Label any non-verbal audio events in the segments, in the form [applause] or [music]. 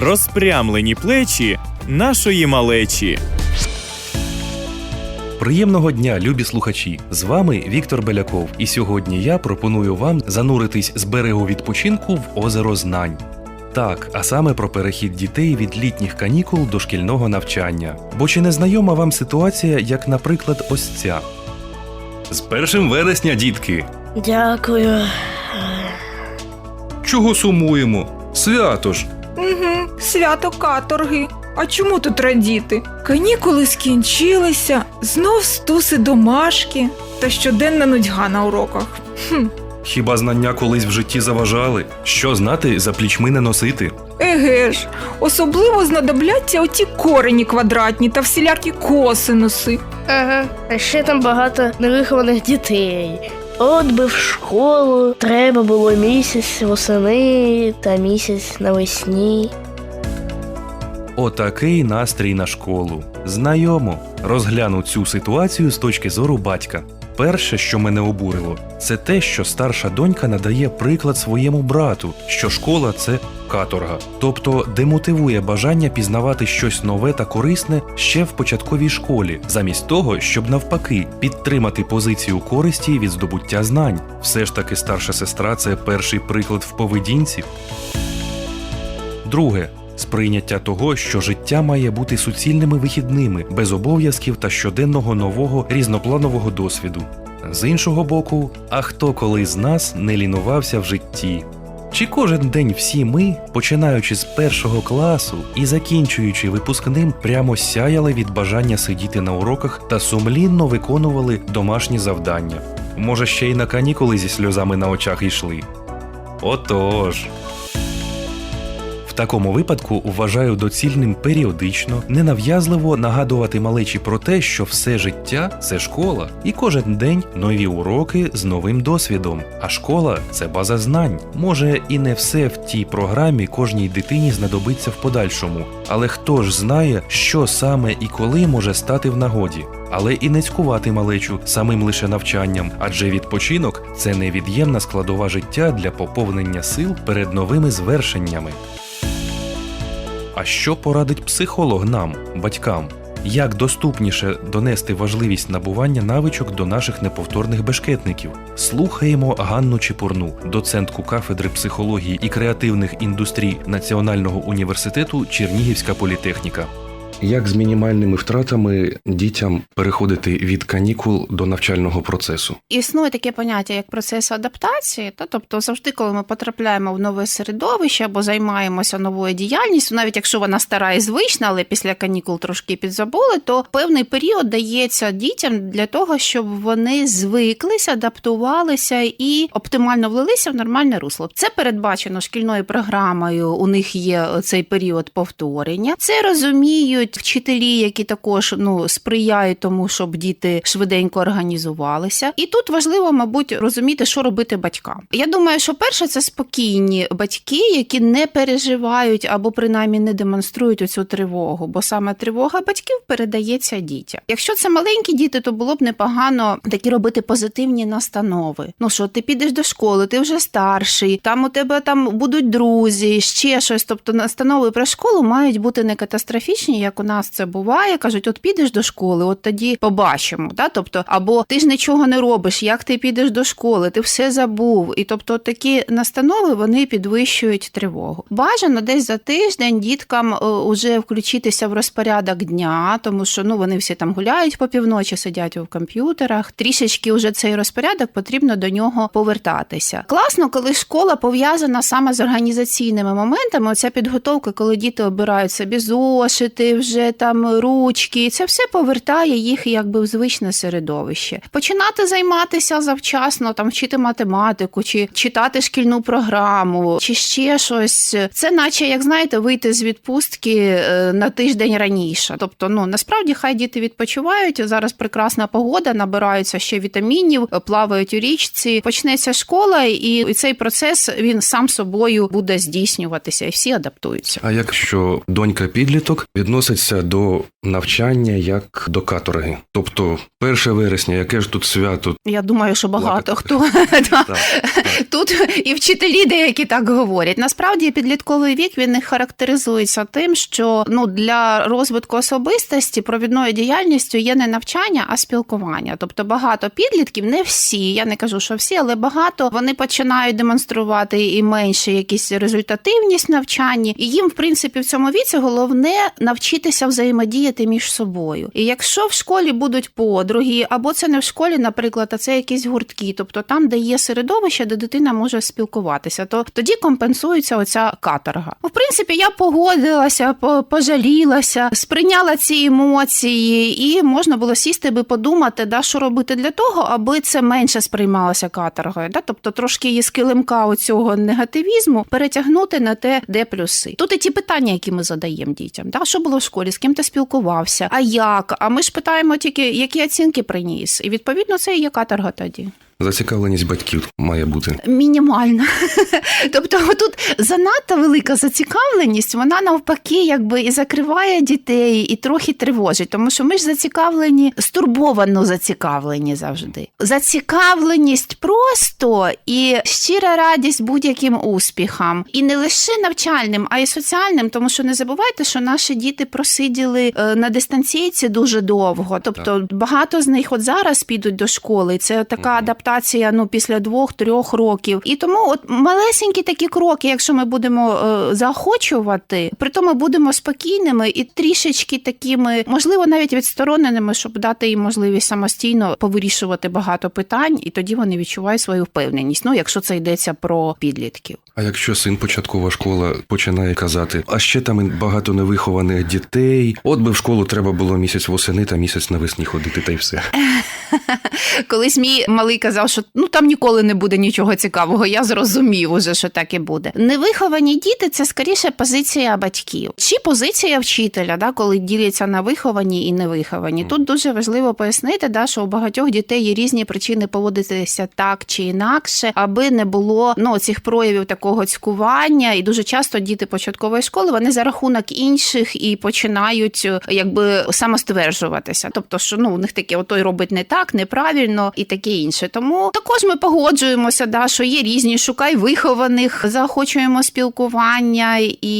розпрямлені плечі нашої малечі. Приємного дня, любі слухачі! З вами Віктор Беляков, і сьогодні я пропоную вам зануритись з берегу відпочинку в озеро знань. Так, а саме про перехід дітей від літніх канікул до шкільного навчання. Бо чи не знайома вам ситуація, як, наприклад, ось ця? З 1 вересня, дітки! Дякую. Чого сумуємо? Свято ж! Угу, свято каторги. А чому тут радіти? Канікули скінчилися, знов стуси домашки та щоденна нудьга на уроках. Хм, Хіба знання колись в житті заважали? Що знати, за плічми не носити? еге ж, особливо знадобляться оті корені квадратні та всілякі косинуси. Ага, а ще там багато невихованих дітей. От би в школу треба було місяць восени та місяць навесні. Отакий настрій на школу. Знайомо. Розгляну цю ситуацію з точки зору батька. Перше, що мене обурило, це те, що старша донька надає приклад своєму брату, що школа це каторга, тобто демотивує бажання пізнавати щось нове та корисне ще в початковій школі, замість того, щоб навпаки підтримати позицію користі від здобуття знань. Все ж таки старша сестра це перший приклад в поведінці. Друге сприйняття того, що життя має бути суцільними вихідними, без обов'язків та щоденного нового різнопланового досвіду. З іншого боку, а хто коли з нас не лінувався в житті? Чи кожен день всі ми, починаючи з першого класу і закінчуючи випускним, прямо сяяли від бажання сидіти на уроках та сумлінно виконували домашні завдання? Може, ще й на канікули зі сльозами на очах йшли? Отож. Такому випадку вважаю доцільним періодично, ненав'язливо нагадувати малечі про те, що все життя це школа, і кожен день нові уроки з новим досвідом. А школа це база знань. Може, і не все в тій програмі кожній дитині знадобиться в подальшому, але хто ж знає, що саме і коли може стати в нагоді. Але і не цькувати малечу самим лише навчанням, адже відпочинок це невід'ємна складова життя для поповнення сил перед новими звершеннями. А що порадить психолог нам, батькам? Як доступніше донести важливість набування навичок до наших неповторних бешкетників? Слухаємо Ганну Чепурну, доцентку кафедри психології і креативних індустрій Національного університету Чернігівська політехніка. Як з мінімальними втратами дітям переходити від канікул до навчального процесу? Існує таке поняття як процес адаптації, та тобто завжди, коли ми потрапляємо в нове середовище або займаємося новою діяльністю, навіть якщо вона стара і звична, але після канікул трошки підзабули, то певний період дається дітям для того, щоб вони звиклися, адаптувалися і оптимально влилися в нормальне русло. Це передбачено шкільною програмою. У них є цей період повторення. Це розуміють вчителі, які також ну сприяють тому, щоб діти швиденько організувалися. І тут важливо, мабуть, розуміти, що робити батькам. Я думаю, що перше це спокійні батьки, які не переживають або принаймні не демонструють оцю тривогу, бо саме тривога батьків передається дітям. Якщо це маленькі діти, то було б непогано такі робити позитивні настанови. Ну що ти підеш до школи, ти вже старший, там у тебе там будуть друзі, ще щось. Тобто настанови про школу мають бути не катастрофічні, як у нас це буває. кажуть, от підеш до школи, от тоді побачимо. Да? Тобто, або ти ж нічого не робиш, як ти підеш до школи, ти все забув. І тобто такі настанови вони підвищують тривогу. Бажано десь за тиждень діткам е, уже включитися в розпорядок дня, тому що ну вони всі там гуляють по півночі, сидять у комп'ютерах. Трішечки вже цей розпорядок потрібно до нього повертатися. Класно, коли школа пов'язана саме з організаційними моментами. Оця підготовка, коли діти обирають собі зошити, вже там ручки, це все повертає їх якби в звичне середовище. Починати займатися завчасно, там вчити математику, чи читати шкільну програму, чи ще щось. Це, наче, як знаєте, вийти з відпустки е, на тиждень раніше. Тобто, ну насправді хай діти відпочивають. Зараз прекрасна погода, набираються ще вітамінів, плавають у річці. Почнеться школа, і цей процес він сам собою буде здійснюватися, і всі адаптуються. А якщо донька підліток відносить відноситься до навчання як до каторги. Тобто, 1 вересня, яке ж тут свято? Я думаю, що багато хто [laughs] тут і вчителі деякі так говорять. Насправді підлітковий вік він не характеризується тим, що ну для розвитку особистості провідною діяльністю є не навчання, а спілкування. Тобто багато підлітків, не всі, я не кажу, що всі, але багато вони починають демонструвати і менше якісь результативність в навчанні. І їм, в принципі, в цьому віці головне навчитися взаємодіяти між собою. І якщо в школі будуть подруги, або це не в школі, наприклад, а це якісь гуртки, тобто там, де є середовище, де дитина може спілкуватися, то тоді компенсується оця каторга. Ну, В принципі, я погодилася, пожалілася, сприйняла ці емоції, і можна було сісти би подумати, да, що робити для того, аби це менше сприймалося каторгою. Да? Тобто трошки її з килимка оцього негативізму перетягнути на те, де плюси. Тут і ті питання, які ми задаємо дітям. Да? Що було в школі, з ким ти спілкувався, а як? А ми ж питаємо тільки, які оцінки приніс. І відповідно це і є каторга тоді. Зацікавленість батьків має бути. Мінімальна. [laughs] Тобто тут занадто велика зацікавленість, вона навпаки якби і закриває дітей, і трохи тривожить, тому що ми ж зацікавлені, стурбовано зацікавлені завжди. Зацікавленість просто і щира радість будь-яким успіхам, і не лише навчальним, а й соціальним, тому що не забувайте, що наші діти просиділи е, на дистанційці дуже довго. Тобто багато з них от зараз підуть до школи. Це така адаптація ну після двох-трьох років. І тому от малесенькі такі кроки, якщо ми будемо е, заохочувати, при тому будемо спокійними і трішечки такими, можливо, навіть відстороненими, щоб дати їм можливість самостійно повирішувати багато питань, і тоді вони відчувають свою впевненість. Ну, якщо це йдеться про підлітків. А якщо син початкова школа починає казати, а ще там багато невихованих дітей, от би в школу треба було місяць восени та місяць навесні ходити, та й все. [laughs] Колись мій малий казав, що ну там ніколи не буде нічого цікавого. Я зрозумів уже, що так і буде. Невиховані діти це скоріше позиція батьків чи позиція вчителя, да, коли діляться на виховані і невиховані. Тут дуже важливо пояснити, да, що у багатьох дітей є різні причини поводитися так чи інакше, аби не було ну цих проявів такого цькування. І дуже часто діти початкової школи вони за рахунок інших і починають е, якби самостверджуватися. Тобто, що ну у них таке, отой робить не так, неправильно і таке інше. Тому також ми погоджуємося, да, що є різні, шукай вихованих, заохочуємо спілкування, і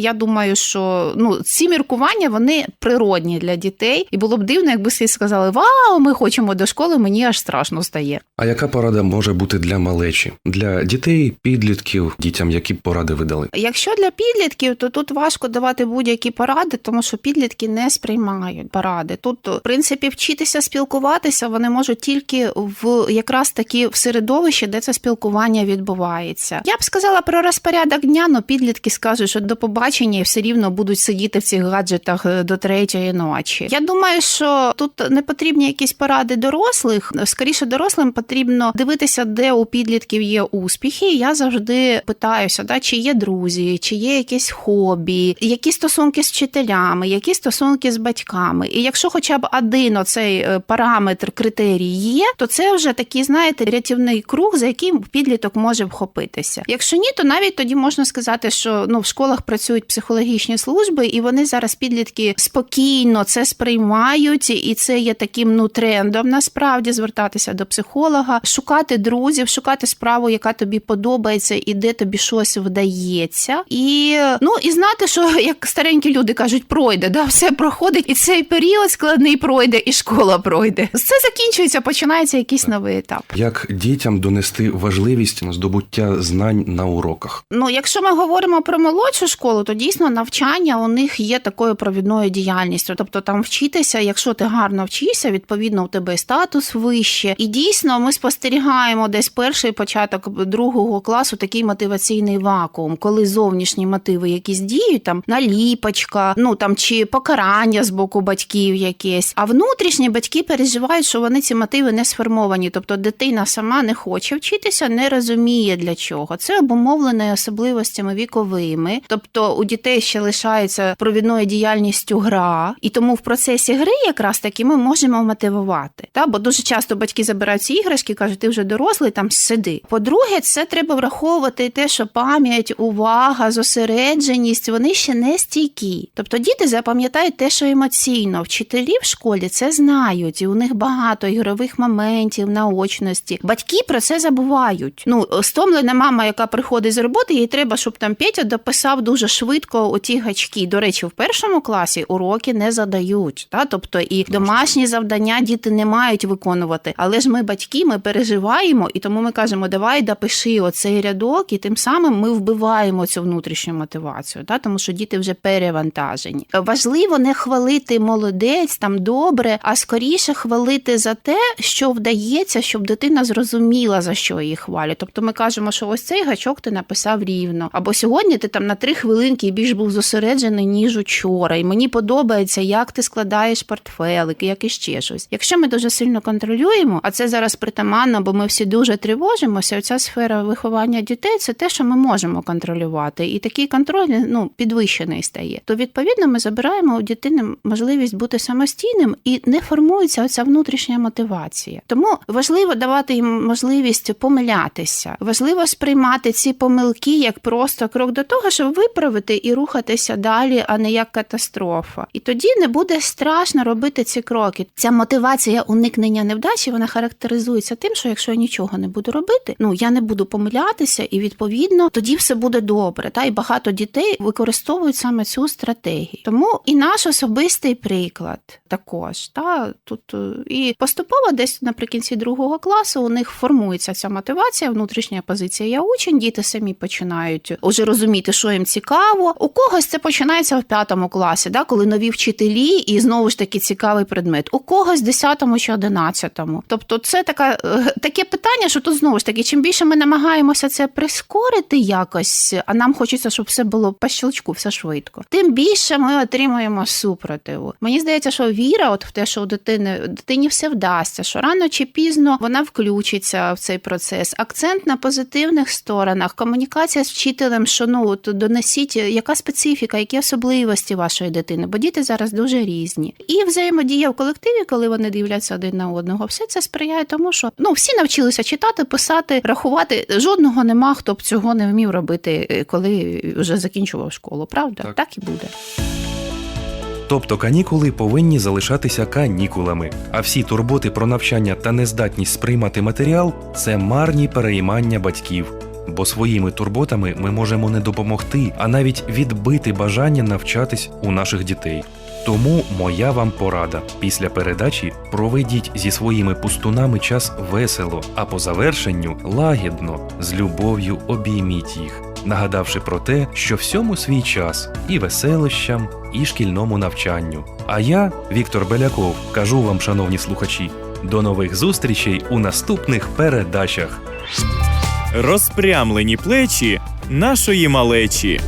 я думаю, що ну ці міркування вони природні для дітей, і було б дивно, якби всі сказали: Вау, ми хочемо до школи, мені аж страшно стає. А яка порада може бути для малечі, для дітей, підлітків, дітям, які поради видали? Якщо для підлітків, то тут важко давати будь-які поради, тому що підлітки не сприймають поради. Тут, в принципі, вчитися спілкуватися вони можуть тільки в якраз таки в середовищі, де це спілкування відбувається. Я б сказала про розпорядок дня, але підлітки скажуть, що до побачення і все рівно будуть сидіти в цих гаджетах е, до третьої ночі. Я думаю, що тут не потрібні якісь поради дорослих. Скоріше дорослим потрібно дивитися, де у підлітків є успіхи. Я завжди питаюся, да, чи є друзі, чи є якесь хобі, які стосунки з вчителями, які стосунки з батьками. І якщо хоча б один оцей е, параметр критерій є, то це вже такий, знаєте, рятівний круг, за яким підліток може вхопитися. Якщо ні, то навіть тоді можна сказати, що ну в школах працюють психологічні служби, і вони зараз підлітки спокійно це сприймають, і це є таким ну трендом насправді звертатися до психолога, шукати друзів, шукати справу, яка тобі подобається, і де тобі щось вдається. І ну і знати, що [laughs] як старенькі люди кажуть, пройде, да, все проходить, і цей період складний пройде, і школа пройде. Все закінчується, починається якийсь новий етап. Як дітям донести важливість здобуття знань на уроках? Ну, якщо ми говоримо про молодшу школу, то дійсно навчання у них є такою провідною діяльністю. Тобто там вчитися, якщо ти гарно вчишся, відповідно у тебе і статус вище. І дійсно ми спостерігаємо десь перший початок другого класу такий мотиваційний вакуум, коли зовнішні мотиви якісь діють, там наліпочка, ну там чи покарання з боку батьків якесь. А внутрішні батьки переживають, що вони ці мотиви не сформовані. Тобто дитина сама не хоче вчитися, не розуміє для чого. Це обумовлено особливостями віковими. Тобто у дітей ще лишається провідною діяльністю гра, і тому в процесі гри якраз таки ми можемо мотивувати. Та? Бо дуже часто батьки забирають ці іграшки, кажуть, ти вже дорослий, там сиди. По-друге, це треба враховувати те, що пам'ять, увага, зосередженість вони ще не стійкі. Тобто діти запам'ятають те, що емоційно. Вчителі в школі це знають, і у них багато ігрових моментів, наочності. Батьки про це забувають. Ну, стомлена мама, яка приходить з роботи, їй треба, щоб там Петя дописав дуже швидко оті гачки. До речі, в першому класі уроки не задають. Та? Тобто і домашні завдання діти не мають виконувати. Але ж ми, батьки, ми переживаємо, і тому ми кажемо, давай допиши оцей рядок, і тим самим ми вбиваємо цю внутрішню мотивацію, та? тому що діти вже перевантажені. Важливо не хвалити молодець, там добре, а скоріше хвалити за те, що вдається, щоб дитина зрозуміла, за що її хвалять. Тобто ми кажемо, що ось цей гачок ти написав рівно. Або сьогодні ти там на три хвилинки більш був зосереджений, ніж учора. І мені подобається, як ти складаєш портфелик, як іще щось. Якщо ми дуже сильно контролюємо, а це зараз притаманно, бо ми всі дуже тривожимося. Оця сфера виховання дітей це те, що ми можемо контролювати, і такий контроль ну підвищений стає. То відповідно ми забираємо у дитини можливість бути самостійним і не формується оця внутрішня мотивація. Тому важливо давати їм можливість помилятися. Важливо сприймати ці помилки як просто крок до того, щоб виправити і рухатися далі, а не як катастрофа. І тоді не буде страшно робити ці кроки. Ця мотивація уникнення невдачі вона характеризується тим, що якщо я нічого не буду робити, ну я не буду помилятися, і відповідно тоді все буде добре. Та і багато дітей використовують саме цю стратегію. Тому і наш особистий приклад також. Та тут е, і поступово десь наприкінці другого класу у них формується ця мотивація, внутрішня позиція. Я учень, діти самі починають уже розуміти, що їм цікаво. У когось це починається в п'ятому класі, да, коли нові вчителі, і знову ж таки цікавий предмет. У когось в десятому чи одинадцятому. Тобто, це така е, таке питання, що тут знову ж таки, чим більше ми намагаємося це прискорити якось, а нам хочеться, щоб все було по щелчку, все швидко. Тим більше ми отримуємо супротиву. Мені здається, що віра, от в те, що у дитини дитині все вдасться, що рано чи пізно вона включиться в цей процес. Акцент на позитивних сторонах, комунікація з вчителем, що ну от донесіть, яка специфіка, які особливості вашої дитини, бо діти зараз дуже різні. І взаємодія в колективі, коли вони дивляться один на одного, все це сприяє тому, що ну всі навчилися читати, писати, рахувати. Жодного нема, хто б цього не вмів робити, е, коли вже закінчував школу. Правда, Так. так і буде. Тобто канікули повинні залишатися канікулами, а всі турботи про навчання та нездатність сприймати матеріал це марні переймання батьків. Бо своїми турботами ми можемо не допомогти, а навіть відбити бажання навчатись у наших дітей. Тому моя вам порада: після передачі проведіть зі своїми пустунами час весело, а по завершенню лагідно, з любов'ю обійміть їх, нагадавши про те, що всьому свій час і веселищам, і шкільному навчанню. А я, Віктор Беляков, кажу вам, шановні слухачі, до нових зустрічей у наступних передачах. Розпрямлені плечі нашої малечі.